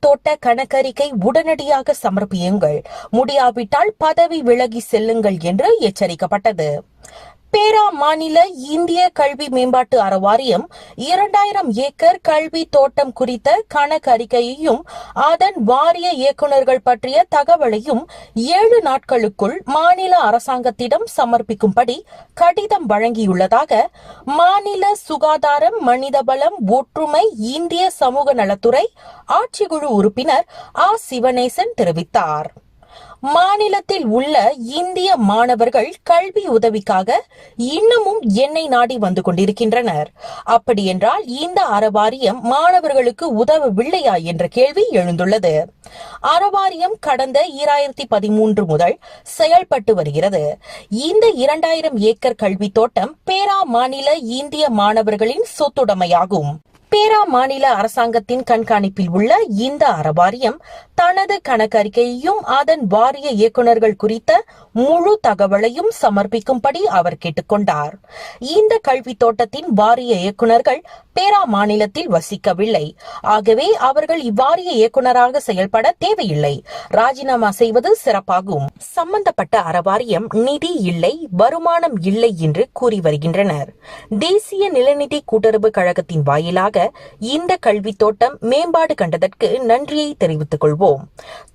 தோட்ட கணக்கறிக்கை உடனடியாக சமர்ப்பியுங்கள். முடியாவிட்டால் பதவி விலகி செல்லுங்கள் என்று எச்சரிக்கப்பட்டது. பேரா மாநில இந்திய கல்வி மேம்பாட்டு அறவாரியம் இரண்டாயிரம் ஏக்கர் கல்வி தோட்டம் குறித்த கணக்கறிக்கையையும் அதன் வாரிய இயக்குநர்கள் பற்றிய தகவலையும் ஏழு நாட்களுக்குள் மாநில அரசாங்கத்திடம் சமர்ப்பிக்கும்படி கடிதம் வழங்கியுள்ளதாக மாநில சுகாதாரம் மனிதவளம் ஒற்றுமை இந்திய சமூக நலத்துறை ஆட்சிக்குழு உறுப்பினர் ஆ சிவனேசன் தெரிவித்தார். மாநிலத்தில் உள்ள இந்திய மாணவர்கள் கல்வி உதவிக்காக இன்னமும் என்னை நாடி வந்து கொண்டிருக்கின்றனர். அப்படியென்றால் இந்த அறவாரியம் மாணவர்களுக்கு உதவவில்லையா என்ற கேள்வி எழுந்துள்ளது. அறவாரியம் கடந்த ஈராயிரத்தி பதிமூன்று முதல் செயல்பட்டு வருகிறது. இந்த இரண்டாயிரம் ஏக்கர் கல்வி தோட்டம் பேரா மாநில இந்திய மாணவர்களின் சொத்துடைமையாகும். பேரா மாநில அரசாங்கத்தின் கண்காணிப்பில் உள்ள இந்த அறவாரியம் தனது கணக்கறிக்கையையும் அதன் வாரிய இயக்குநர்கள் குறித்த முழு தகவலையும் சமர்ப்பிக்கும்படி அவர் கேட்டுக்கொண்டார். இந்த கல்வி தோட்டத்தின் வாரிய இயக்குநர்கள் பேரா மாநிலத்தில் வசிக்கவில்லை. ஆகவே அவர்கள் இவ்வாரிய இயக்குநராக செயல்பட தேவையில்லை. ராஜினாமா செய்வது சிறப்பாகும். சம்பந்தப்பட்ட அறவாரியம் நிதி இல்லை வருமானம் இல்லை என்று கூறி வருகின்றனர். தேசிய நிலநிதி கூட்டுறவு கழகத்தின் வாயிலாக இந்த கல்வி தோட்டம் மேம்பாடு கண்டதற்கு நன்றியை தெரிவித்துக் கொள்வோம்.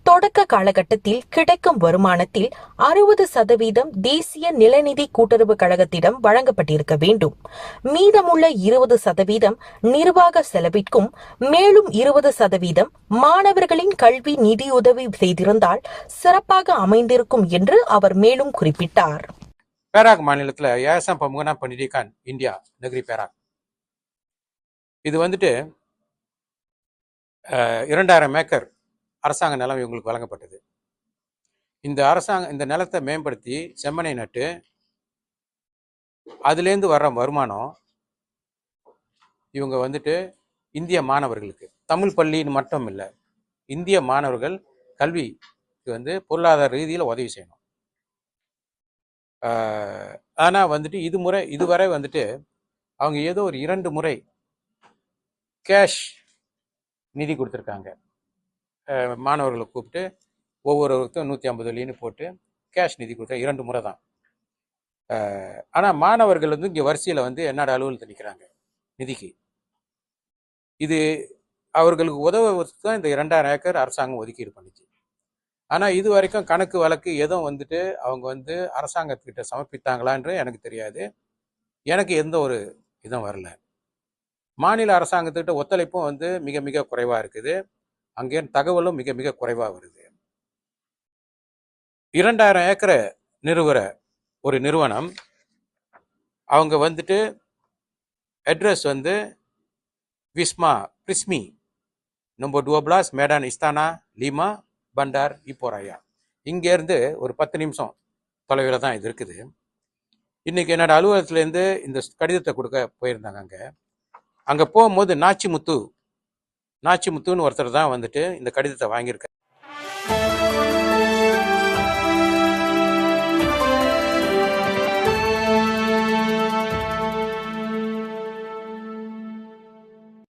தொடக்க காலகட்டத்தில் கிடைக்கும் வருமானத்தில் அறுபது சதவீதம் தேசிய நிலநிதி கூட்டுறவு கழகத்திடம் வழங்கப்பட்டிருக்க வேண்டும். மீதமுள்ள இருபது சதவீதம் நிர்வாக செலவிற்கும் மேலும் இருபது சதவீதம் மாணவர்களின் கல்வி நிதியுதவி செய்திருந்தால் சிறப்பாக அமைந்திருக்கும் என்று அவர் மேலும் குறிப்பிட்டார். பேராக் மாநிலத்தில் ஏஎஸ்எம் பமுகனா பண்டிகான் இந்தியா நகரி பேராக். இது வந்துட்டு இரண்டாயிரம் ஏக்கர் அரசாங்க நிலம் இவங்களுக்கு வழங்கப்பட்டது. இந்த அரசாங்க இந்த நிலத்தை மேம்படுத்தி செம்மனை நட்டு அதுலேருந்து வர்ற வருமானம் இவங்க வந்துட்டு இந்திய மாணவர்களுக்கு. தமிழ் பள்ளின்னு மட்டும் இல்லை இந்திய மாணவர்கள் கல்விக்கு வந்து பொருளாதார ரீதியில் உதவி செய்யணும். ஆனால் வந்துட்டு இது முறை இதுவரை வந்துட்டு அவங்க ஏதோ ஒரு இரண்டு முறை கேஷ் நிதி கொடுத்துருக்காங்க. மாணவர்களை கூப்பிட்டு ஒவ்வொருவருக்கும் நூற்றி ஐம்பது வெள்ளின்னு போட்டு கேஷ் நிதி கொடுத்தா இரண்டு முறை தான். ஆனால் மாணவர்கள் வந்து இங்கே வரிசையில் வந்து என்னோட அலுவலகத்தில் நிற்கிறாங்க நிதிக்கு. இது அவர்களுக்கு உதவுவதற்கு தான் இந்த இரண்டாயிரம் ஏக்கர் அரசாங்கம் ஒதுக்கீடு பண்ணிச்சு. ஆனால் இது வரைக்கும் கணக்கு வழக்கு எதுவும் வந்துட்டு அவங்க வந்து அரசாங்கத்துக்கிட்ட சமர்ப்பித்தாங்களான்றது எனக்கு தெரியாது. எனக்கு எந்த ஒரு இதுவும் வரல. மாநில அரசாங்கத்துக்கிட்ட ஒத்துழைப்பும் வந்து மிக மிக குறைவாக இருக்குது. அங்கே தகவலும் மிக மிக குறைவாக வருது. இரண்டாயிரம் ஏக்கரை நிறுவுற ஒரு நிறுவனம் அவங்க வந்துட்டு அட்ரஸ் வந்து விஸ்மா பிரிஸ்மி நம்பர் டுவப்ளாஸ் மேடான் இஸ்தானா லீமா பண்டார் இப்போராயா இங்கேருந்து ஒரு பத்து நிமிஷம் தொலைவில் தான் இது இருக்குது. இன்றைக்கி என்னோடய அலுவலகத்துலேருந்து இந்த கடிதத்தை கொடுக்க போயிருந்தாங்க அங்கே. அங்கே போகும்போது நாச்சிமுத்து நாச்சிமுத்துன்னு ஒருத்தர் தான் வந்துட்டு இந்த கடிதத்தை வாங்கியிருக்காரு.